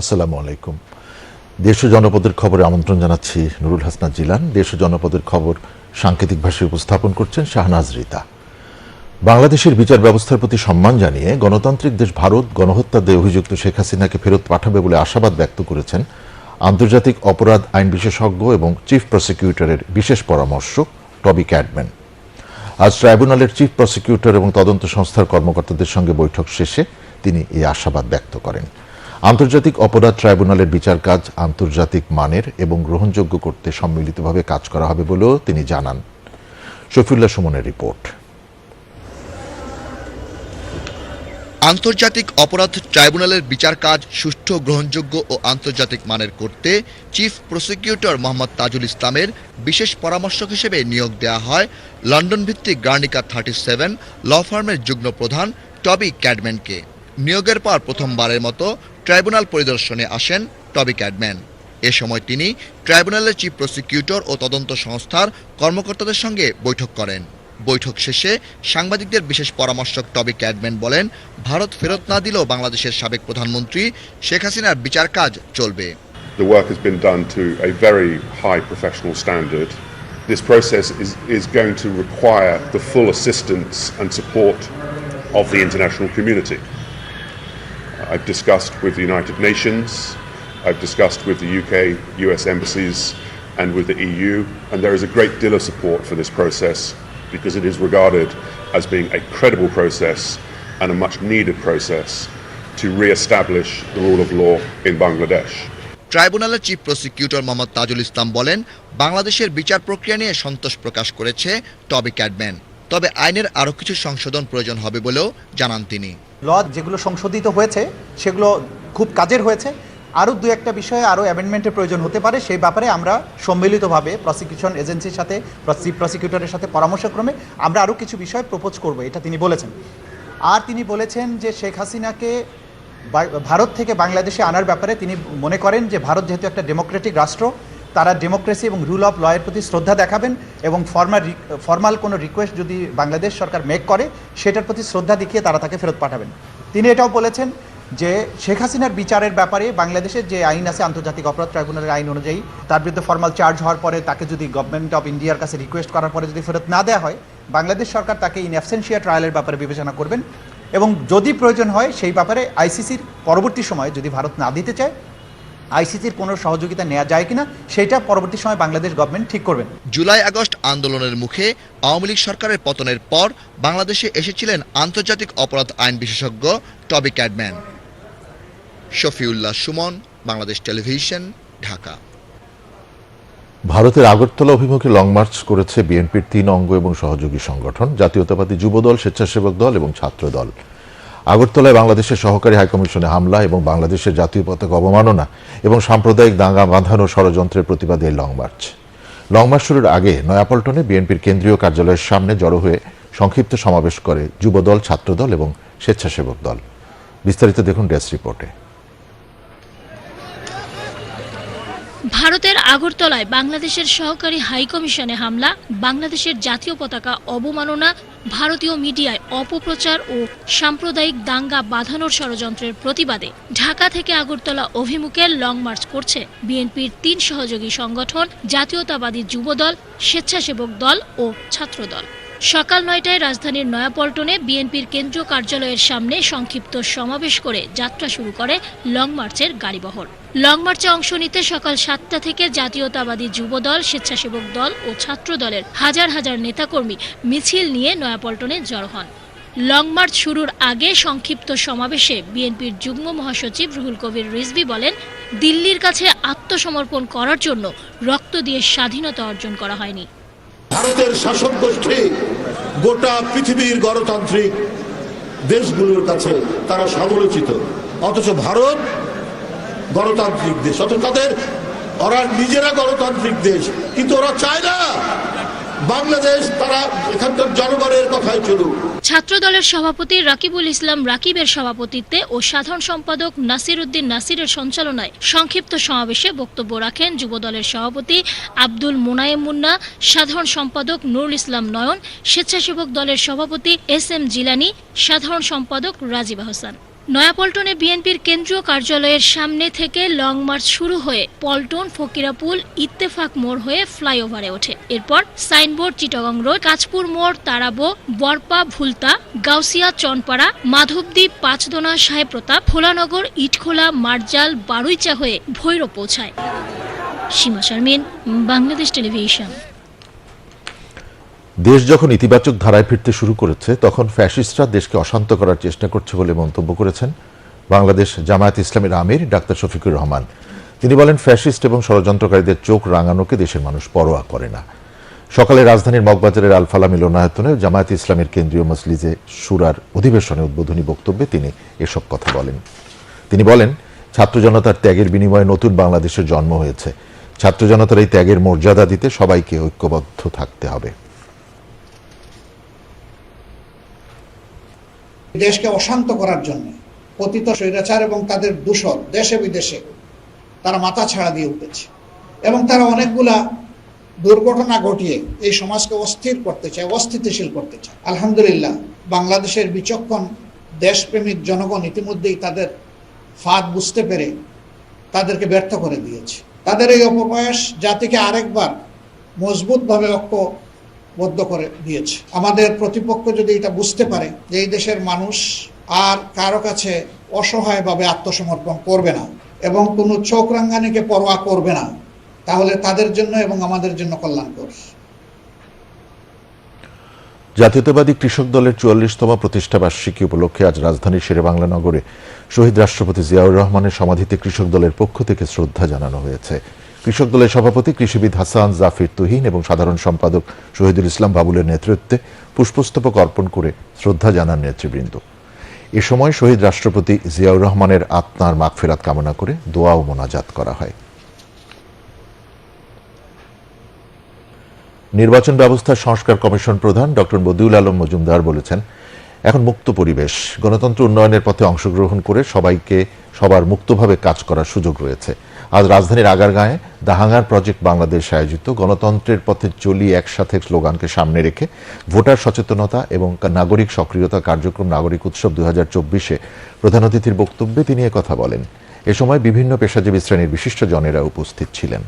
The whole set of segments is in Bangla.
আসসালামু আলাইকুম। দেশ ও জনপদের খবরে আমন্ত্রণ জানাচ্ছি নুরুল হাসনাত জিলান। দেশ ও জনপদের খবর সাংকেতিক ভাষায় উপস্থাপন করছেন শাহনাজ রিতা। বাংলাদেশের বিচার ব্যবস্থার প্রতি সম্মান জানিয়ে গণতান্ত্রিক দেশ ভারত দায়ে অভিযুক্ত শেখ হাসিনাকে ফেরত পাঠাবে বলে আশাবাদ ব্যক্ত করেছেন আন্তর্জাতিক অপরাধ আইন বিশেষজ্ঞ এবং চিফ প্রসিকিউটরের বিশেষ পরামর্শক টবি ক্যাডম্যান আজ ট্রাইব্যুনালের চিফ প্রসিকিউটর এবং তদন্ত সংস্থার কর্মকর্তাদের সঙ্গে বৈঠক শেষে তিনি এই আশাবাদ ব্যক্ত করেন। আন্তর্জাতিক অপরাধ ট্রাইব্যুনালের বিচার কাজ আন্তর্জাতিক মানের এবং গ্রহণযোগ্য করতে সম্মিলিতভাবে কাজ করা হবে বলেও তিনি জানান। শফিউল্লাহ সুমনের রিপোর্ট। আন্তর্জাতিক অপরাধ ট্রাইব্যুনালের বিচার কাজ সুষ্ঠু, গ্রহণযোগ্য ও আন্তর্জাতিক মানের করতে চিফ প্রসিকিউটর মোহাম্মদ তাজুল ইসলামের বিশেষ পরামর্শক হিসেবে নিয়োগ দেওয়া হয় লন্ডন ভিত্তিক গার্নিকা থার্টি সেভেন ল ফার্মের যুগ্ম প্রধান টবি ক্যাডম্যানকে। নিয়োগের পর প্রথমবারের মতো ট্রাইব্যুনাল পরিদর্শনে আসেন টবি ক্যাডম্যান এ সময় তিনি ট্রাইব্যুনালের চিফ প্রসিকিউটর ও তদন্ত সংস্থার কর্মকর্তাদের সঙ্গে বৈঠক করেন বৈঠক শেষে সাংবাদিকদের বিশেষ পরামর্শক টবি ক্যাডম্যান বলেন ভারত ফেরত না দিলেও বাংলাদেশের সাবেক প্রধানমন্ত্রী শেখ হাসিনার বিচার কাজ চলবে The work has been done to a very high professional standard. This process is, is going to require the full assistance and support of the international community. I've discussed with the United Nations, I've discussed with the UK, US embassies, and with the EU, and there is a great deal of support for this process because it is regarded as being a credible process and a much needed process to re establish the rule of law in Bangladesh. ট্রাইব্যুনালের চিফ প্রসিকিউটর মোহাম্মদ তাজুল ইসলাম বলেন বাংলাদেশের বিচার প্রক্রিয়া নিয়ে সন্তোষ প্রকাশ করেছে টবি ক্যাডম্যান তবে আইনের আরও কিছু সংশোধন প্রয়োজন হবে বলেও জানান তিনি ল যেগুলো সংশোধিত হয়েছে, সেগুলো খুব কাজের হয়েছে। আরও দু একটা বিষয়ে আরও অ্যামেন্ডমেন্টের প্রয়োজন হতে পারে, সেই ব্যাপারে আমরা সম্মিলিতভাবে প্রসিকিউশন এজেন্সির সাথে প্রসিকিউটরের সাথে পরামর্শক্রমে আমরা আরও কিছু বিষয় প্রপোজ করব, এটা তিনি বলেছেন। আর তিনি বলেছেন যে শেখ হাসিনাকে ভারত থেকে বাংলাদেশে আনার ব্যাপারে তিনি মনে করেন যে ভারত যেহেতু একটা ডেমোক্রেটিক রাষ্ট্র তারা ডেমোক্রেসি এবং রুল অফ লয়ের প্রতি শ্রদ্ধা দেখাবেন এবং ফর্মাল ফর্মাল কোনো রিকোয়েস্ট যদি বাংলাদেশ সরকার মেক করে, সেটার প্রতি শ্রদ্ধা দেখিয়ে তারা তাকে ফেরত পাঠাবেন। তিনি এটাও বলেছেন যে শেখ হাসিনার বিচারের ব্যাপারে বাংলাদেশের যে আইন আছে, আন্তর্জাতিক অপরাধ ট্রাইব্যুনালের আইন অনুযায়ী, তার বিরুদ্ধে ফর্মাল চার্জ হওয়ার পরে তাকে যদি গভর্নমেন্ট অফ ইন্ডিয়ার কাছে রিকোয়েস্ট করার পরে যদি ফেরত না দেওয়া হয়, বাংলাদেশ সরকার তাকে ইন অ্যাবসেন্সিয়া ট্রায়ালের ব্যাপারে বিবেচনা করবেন এবং যদি প্রয়োজন হয়, সেই ব্যাপারে আইসিসির পরবর্তী সময়ে যদি ভারত না দিতে চায় আইসিসির কোনো সহযোগিতা নেওয়া যায় কিনা সেটা পরবর্তী সময় বাংলাদেশ গভর্নমেন্ট ঠিক করবেন জুলাই আগস্ট আন্দোলনের মুখে আওয়ামী লীগ সরকারের পতনের পর বাংলাদেশে এসেছিলেন আন্তর্জাতিক অপরাধ আইন বিশেষজ্ঞ Toby Cadman. Shafiullah Sumon Bangladesh television Dhaka. ভারতের আগরতলা অভিমুখে লং মার্চ করেছে বিএনপির তিন অঙ্গ এবং সহযোগী সংগঠন জাতীয়তাবাদী যুবদল স্বেচ্ছাসেবক দল এবং ছাত্র দল আগরতলায় বাংলাদেশের সহকারী হাইকমিশনে হামলা এবং বাংলাদেশের জাতীয় পতাকা অবমাননা এবং সাম্প্রদায়িক দাঙ্গা বাঁধানো ষড়যন্ত্রের প্রতিবাদে লং মার্চ। লং মার্চ শুরুর আগে নয়াপল্টনে বিএনপির কেন্দ্রীয় কার্যালয়ের সামনে জড়ো হয়ে সংক্ষিপ্ত সমাবেশ করে যুবদল, ছাত্রদল এবং স্বেচ্ছাসেবক দল। বিস্তারিত দেখুন ডেস্ক রিপোর্টে। ভারতের আগরতলায় বাংলাদেশের সহকারী হাইকমিশনে হামলা, বাংলাদেশের জাতীয় পতাকা অবমাননা, ভারতীয় মিডিয়ায় অপপ্রচার ও সাম্প্রদায়িক দাঙ্গা বাঁধানোর ষড়যন্ত্রের প্রতিবাদে ঢাকা থেকে আগরতলা অভিমুখে লং মার্চ করছে বিএনপির তিন সহযোগী সংগঠন, জাতীয়তাবাদী যুবদল, স্বেচ্ছাসেবক দল ও ছাত্রদল। সকাল নয়টায় রাজধানীর নয়াপল্টনে বিএনপির কেন্দ্রীয় কার্যালয়ের সামনে সংক্ষিপ্ত সমাবেশ করে যাত্রা শুরু করে লং মার্চের গাড়িবহর লং মার্চে অংশ নিতে সকাল সাতটা থেকে জাতীয়তাবাদী যুবদল, স্বেচ্ছাসেবক দল ও ছাত্র দলের হাজার হাজার নেতাকর্মী মিছিল নিয়ে নয়াপল্টনে জড়ো হন। লং মার্চ শুরুর আগে সংক্ষিপ্ত সমাবেশে বিএনপির যুগ্ম মহাসচিব রুহুল কবির রিজভি বলেন, দিল্লির কাছে আত্মসমর্পণ করার জন্য রক্ত দিয়ে স্বাধীনতা অর্জন করা হয়নি। ভারতের শাসক গোষ্ঠী গোটা পৃথিবীর গণতান্ত্রিক দেশগুলোর কাছে তারা সমালোচিত। অথচ ভারত গণতান্ত্রিক দেশ, অথচ তাদের, ওরা নিজেরা গণতান্ত্রিক দেশ, কিন্তু ওরা চায় না। বাংলাদেশ তারা এখানকার জনগণের কথাই চলুক। ছাত্রদলের সভাপতি রাকিবুল ইসলাম রাকিবের সভাপতিত্বে ও সাধারণ সম্পাদক নাসির উদ্দিন নাসিরের সঞ্চালনায় সংক্ষিপ্ত সমাবেশে বক্তব্য রাখেন যুব দলের সভাপতি আব্দুল মোনায়েম মুন্না, সাধারণ সম্পাদক নুরুল ইসলাম নয়ন, স্বেচ্ছাসেবক দলের সভাপতি এস এম জিলানি, সাধারণ সম্পাদক রাজীব হাসান নয়াপল্টনে বিএনপির কেন্দ্রীয় কার্যালয়ের সামনে থেকে লং মার্চ শুরু হয়ে পল্টন, ফকিরাপুল, ইত্তেফাক মোড় হয়ে ফ্লাইওভারে ওঠে। এরপর সাইনবোর্ড, চিটাগং রোড, কাঁচপুর মোড়, তারাবো, বরপা, ভুলতা, গাউসিয়া, চনপাড়া মাধবদ্বীপ পাঁচদোনা সাহেব প্রতাপ ভোলানগর, ইটখোলা, মার্জাল, বারুইচা হয়ে ভৈরব পৌঁছায়। সীমা শারমিন, বাংলাদেশ টেলিভিশন। দেশ যখন ইতিবাচক ধারায় ফিরতে শুরু করেছে, তখন ফ্যাসিস্টরা দেশকে অশান্ত করার চেষ্টা করছে বলে মন্তব্য করেছেন বাংলাদেশ জামায়াত ইসলামের আমির ডাক্তার শফিকুর রহমান। তিনি বলেন, ফ্যাসিস্ট এবং ষড়যন্ত্রকারীদের চোখ রাঙানোকে দেশের মানুষ পরোয়া করে না। সকালে রাজধানীর মগবাজারের আলফালা মিলনায়তনে জামায়াত ইসলামের কেন্দ্রীয় মসলিজে সুরার অধিবেশনে উদ্বোধনী বক্তব্যে তিনি এসব কথা বলেন। তিনি বলেন, ছাত্র জনতার ত্যাগের বিনিময়ে নতুন বাংলাদেশের জন্ম হয়েছে। ছাত্র জনতার এই ত্যাগের মর্যাদা দিতে সবাইকে ঐক্যবদ্ধ থাকতে হবে। দেশকে অশান্ত করার জন্য, পতিত স্বৈরাচার এবং তাদের দূষর দেশে বিদেশে তারা মাথা ছাড়া দিয়ে উঠেছে। এবং তারা অনেকগুলা দুর্ঘটনা ঘটিয়ে এই সমাজকে অস্থির করতে চায়, অস্থিতিশীল করতে চায়। আলহামদুলিল্লাহ, বাংলাদেশের বিচক্ষণ দেশপ্রেমিক জনগণ ইতিমধ্যেই তাদের ফাঁদ বুঝতে পেরে তাদেরকে ব্যর্থ করে দিয়েছে। তাদের এই অপপ্রয়াস জাতিকে আরেকবার মজবুতভাবে ঐক্যবদ্ধ করে দিয়েছে। আমাদের প্রতিপক্ষ যদি এটা বুঝতে পারে যে এই দেশের মানুষ আর কারও কাছে অসহায়ভাবে আত্মসমর্পণ করবে না এবং কোনো চোখ রাঙ্গানিকে পরোয়া করবে না, তাহলে তাদের জন্য এবং আমাদের জন্য কল্যাণকর। জাতীয়তাবাদী কৃষক দলের চুয়াল্লিশতম প্রতিষ্ঠা বার্ষিকী উপলক্ষে আজ রাজধানীর শেরেবাংলা নগরে শহীদ রাষ্ট্রপতি জিয়াউর রহমানের সমাধিতে কৃষক দলের পক্ষ থেকে শ্রদ্ধা জানানো হয়েছে। কৃষক দলের সভাপতি কৃষিবিদ হাসান জাফির তুহিন এবং সাধারণ সম্পাদক শহীদুল ইসলাম বাবুলের নেতৃত্বে পুষ্পস্তবক অর্পণ করে শ্রদ্ধা জানান নেতৃবৃন্দ। এ সময় শহীদ রাষ্ট্রপতি জিয়াউর রহমানের আত্মার মাগফেরাত কামনা করে দোয়া ও মোনাজাত করা হয়। নির্বাচন ব্যবস্থার সংস্কার কমিশন প্রধান ডক্টর বদিউল আলম মজুমদার বলেছেন, এখন মুক্ত পরিবেশ, গণতন্ত্র উন্নয়নের পথে অংশগ্রহণ করে সবাইকে সবার মুক্তভাবে কাজ করার সুযোগ রয়েছে। আজ রাজধানীর আগারগাঁয়ে দাহাঙ্গার প্রজেক্ট বাংলাদেশ আয়োজিত গণতন্ত্রের পথে চলি একসাথে স্লোগানকে সামনে রেখে ভোটার সচেতনতা এবং নাগরিক সক্রিয়তা কার্যক্রম নাগরিক উৎসব দুই হাজার চব্বিশে প্রধান অতিথির বক্তব্যে তিনি কথা বলেন। এ সময় বিভিন্ন পেশাজীবী শ্রেণির বিশিষ্ট জনেরা উপস্থিত ছিলেন।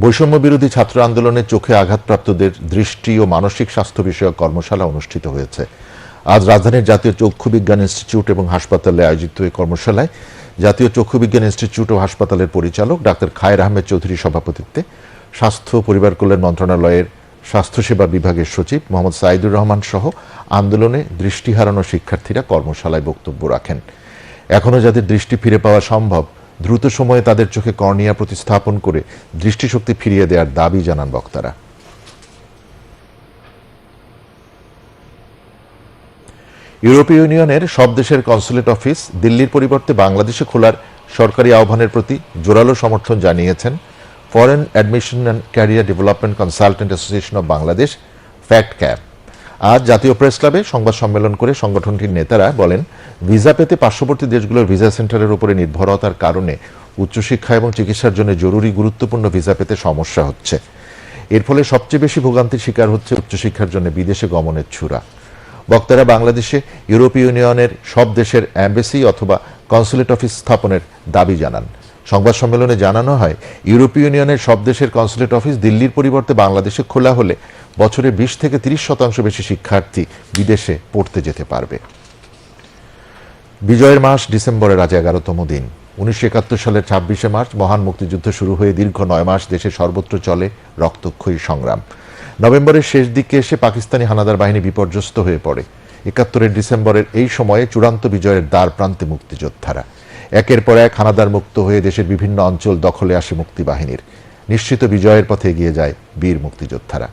বৈষম্য বিরোধী ছাত্র আন্দোলনে চোখে আঘাতপ্রাপ্তদের দৃষ্টি ও মানসিক স্বাস্থ্য বিষয়ক কর্মশালা অনুষ্ঠিত হয়েছে। আজ রাজধানীর জাতীয় চক্ষু বিজ্ঞান ইনস্টিটিউট এবং হাসপাতালে আয়োজিত এই কর্মশালায় জাতীয় চক্ষু বিজ্ঞান ইনস্টিটিউট ও হাসপাতালের পরিচালক ডাক্তার খায়ের আহমেদ চৌধুরীর সভাপতিত্বে স্বাস্থ্য পরিবার কল্যাণ মন্ত্রণালয়ের স্বাস্থ্যসেবা বিভাগের সচিব মোহাম্মদ সাইদুর রহমান সহ আন্দোলনে দৃষ্টি হারানো শিক্ষার্থীরা কর্মশালায় বক্তব্য রাখেন। এখনও যাদের দৃষ্টি ফিরে পাওয়া সম্ভব, দ্রুত সময়ে তাদের চোখে কর্নিয়া প্রতিস্থাপন করে দৃষ্টিশক্তি ফিরিয়ে দেওয়ার দাবি জানান বক্তারা। ইউরোপীয় ইউনিয়নের সব দেশের কনসুলেট অফিস দিল্লির পরিবর্তে বাংলাদেশে খোলার সরকারি আহ্বানের প্রতি জোরালো সমর্থন জানিয়েছেন foreign admission and career development consultant association of Bangladesh fact ক্যাপ আজ জাতীয় প্রেস ক্লাবে সংবাদ সম্মেলন করে সংগঠনটির নেতারা বলেন, ভিসা পেতে পার্শ্ববর্তী দেশগুলোর ভিসা সেন্টারের উপরে নির্ভরতার কারণে উচ্চশিক্ষা এবং চিকিৎসার জন্য জরুরি গুরুত্বপূর্ণ ভিসা পেতে সমস্যা হচ্ছে। এর ফলে সবচেয়ে বেশি ভোগান্তির শিকার হচ্ছে উচ্চশিক্ষার জন্য বিদেশে গমনের ছুরা। বক্তারা বাংলাদেশে ইউরোপীয় ইউনিয়নের সব দেশের অ্যাম্বাসি অথবা কনসুলেট অফিস স্থাপনের দাবি জানান। সংবাদ সম্মেলনে জানানো হয়, ইউরোপীয় ইউনিয়নের সব দেশের কনসুলেট অফিস দিল্লির পরিবর্তে বাংলাদেশে খোলা হলে বছরে বিশ থেকে তিরিশ শতাংশ বেশি শিক্ষার্থী বিদেশে পড়তে যেতে পারবে। বিজয়ের মাস ডিসেম্বরের আজ এগারোতম দিন। উনিশশো একাত্তর সালের ছাব্বিশে মার্চ মহান মুক্তিযুদ্ধ শুরু হয়ে দীর্ঘ নয় মাস দেশে সর্বত্র চলে রক্তক্ষয়ী সংগ্রাম। নভেম্বরের শেষ দিকে এসে পাকিস্তানি হানাদার বাহিনী বিপর্যস্ত হয়ে পড়ে। একাত্তরের ডিসেম্বরের এই সময়ে চূড়ান্ত বিজয়ের দ্বার প্রান্তে মুক্তিযোদ্ধারা। একের পর এক হানাদার মুক্ত হয়ে দেশের বিভিন্ন অঞ্চল দখলে আসে মুক্তিবাহিনীর। নিশ্চিত বিজয়ের পথে এগিয়ে যায় বীর মুক্তিযোদ্ধারা।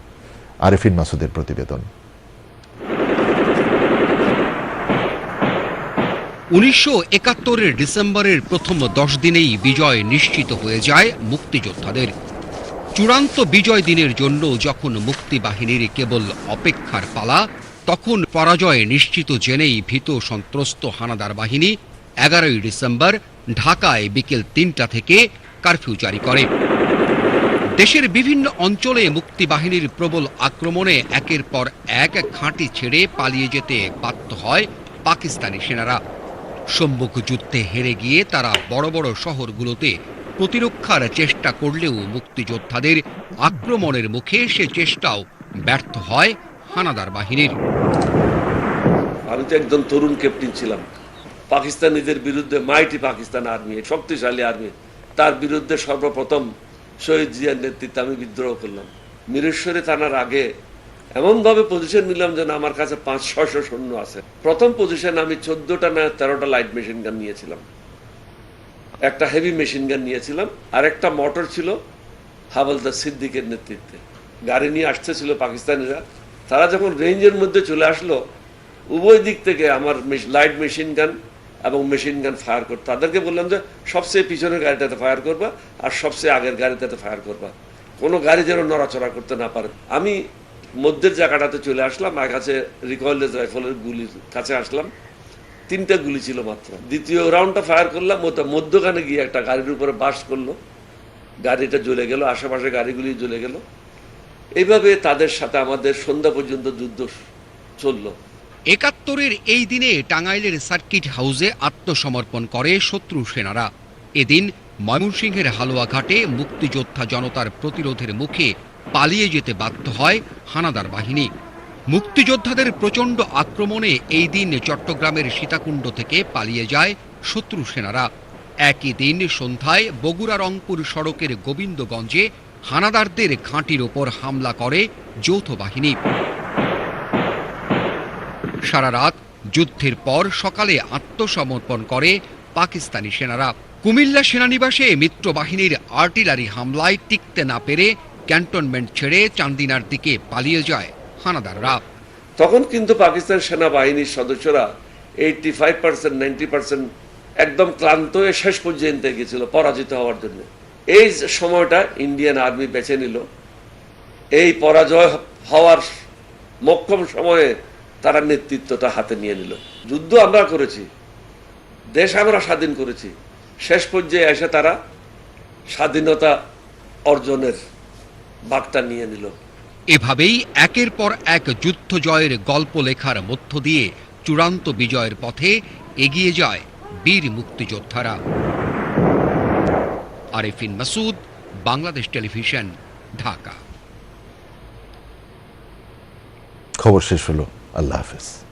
আরেফিন মাসুদের প্রতিবেদন। উনিশশো একাত্তরের ডিসেম্বরের প্রথম দশ দিনেই বিজয় নিশ্চিত হয়ে যায় মুক্তিযোদ্ধাদের। চূড়ান্ত বিজয় দিনের জন্য যখন মুক্তিবাহিনীর কেবল অপেক্ষার পালা, তখন পরাজয় নিশ্চিত জেনেই ভীত সন্ত্রস্ত হানাদার বাহিনী এগারোই ডিসেম্বর ঢাকায় বিকেল তিনটা থেকে কারফিউ জারি করে। দেশের বিভিন্ন অঞ্চলে মুক্তিবাহিনীর প্রবল আক্রমণে একের পর এক ঘাঁটি ছেড়ে পালিয়ে যেতে বাধ্য হয় পাকিস্তানি সেনারা। সম্মুখ যুদ্ধে হেরে গিয়ে তারা বড় বড় শহরগুলোতে প্রতিরক্ষার চেষ্টা করলেও মুক্তিযোদ্ধাদের আক্রমণের মুখে সে চেষ্টাও ব্যর্থ হয় হানাদার বাহিনীর। আমি তো একজন তরুণ ক্যাপ্টেন ছিলাম। পাকিস্তানিদের বিরুদ্ধে মাইটি পাকিস্তান আর্মি শক্তিশালী আর্মি তার বিরুদ্ধে সর্বপ্রথম শহীদ জিয়ার নেতৃত্বে আমি বিদ্রোহ করলাম। মিরেশ্বরে থানার আগে এমনভাবে পজিশন নিলাম যেন আমার কাছে পাঁচ ছশো সৈন্য আছে। প্রথম পজিশন আমি চোদ্দটা না তেরোটা লাইট মেশিন গান নিয়েছিলাম। একটা হেভি মেশিন গান নিয়েছিলাম আর একটা মোটর ছিল হাবলদার সিদ্দিকের নেতৃত্বে। গাড়ি নিয়ে আসতেছিল পাকিস্তানিরা। তারা যখন রেঞ্জের মধ্যে চলে আসলো, উভয় দিক থেকে আমার লাইট মেশিন গান এবং মেশিন গান ফায়ার করতো। তাদেরকে বললাম যে, সবচেয়ে পিছনের গাড়িটাতে ফায়ার করবা আর সবচেয়ে আগের গাড়িটাতে ফায়ার করবা। কোনো গাড়ি যেন নড়াচড়া করতে না পারে। আমি মধ্যের জায়গাটাতে চলে আসলাম আমার কাছে রিকয়েলেস রাইফেলের গুলির কাছে আসলাম। তিনটা গুলি ছিল মাত্র। দ্বিতীয় রাউন্ডটা ফায়ার করলাম, ওটা মধ্যখানে গিয়ে একটা গাড়ির উপরে বাস করল। গাড়িটা জ্বলে গেল আশেপাশে গাড়িগুলি জ্বলে গেল। এইভাবে তাদের সাথে আমাদের সন্ধ্যা পর্যন্ত যুদ্ধ চলল। একাত্তরের এই দিনে টাঙ্গাইলের সার্কিট হাউসে আত্মসমর্পণ করে শত্রু সেনারা। এদিন ময়মনসিংহের হালুয়াঘাটে মুক্তিযোদ্ধা জনতার প্রতিরোধের মুখে পালিয়ে যেতে বাধ্য হয় হানাদার বাহিনী। মুক্তিযোদ্ধাদের প্রচণ্ড আক্রমণে এই দিন চট্টগ্রামের সীতাকুণ্ড থেকে পালিয়ে যায় শত্রু সেনারা। একই দিন সন্ধ্যায় বগুড়া রংপুর সড়কের গোবিন্দগঞ্জে হানাদারদের ঘাঁটির ওপর হামলা করে যৌথ বাহিনী। সারা রাত যুদ্ধের পর সকালে আত্মসমর্পণ করে পাকিস্তানি সেনারা। কুমিল্লা সেনানিবাসে মিত্র বাহিনীর আর্টিলারি হামলায় টিকতে না পেরে ক্যান্টনমেন্ট ছেড়ে চান্দিনার দিকে পালিয়ে যায়। হানাদাররা তখন কিন্তু পাকিস্তান সেনাবাহিনীর সদস্যরা eighty five percent ninety percent একদম ক্লান্ত হয়ে শেষ পর্যন্ত গেছিল পরাজিত হওয়ার জন্য। এই সময়টা ইন্ডিয়ান আর্মি বেছে নিল, এই পরাজয় হওয়ার মক্ষম সময়ে তারা নেতৃত্বটা হাতে নিয়ে নিল। যুদ্ধ আমরা করেছি, দেশ আমরা স্বাধীন করেছি, শেষ পর্যায়ে এসে তারা স্বাধীনতা অর্জনের বার্তা নিয়ে নিল। এভাবেই একের পর এক যুদ্ধ জয়ের গল্প লেখার মধ্য দিয়ে চূড়ান্ত বিজয়ের পথে এগিয়ে যায় বীর মুক্তিযোদ্ধারা। আরেফিন মাসুদ, বাংলাদেশ টেলিভিশন, ঢাকা। খবর শেষ হলো। আল্লাহ হাফেজ।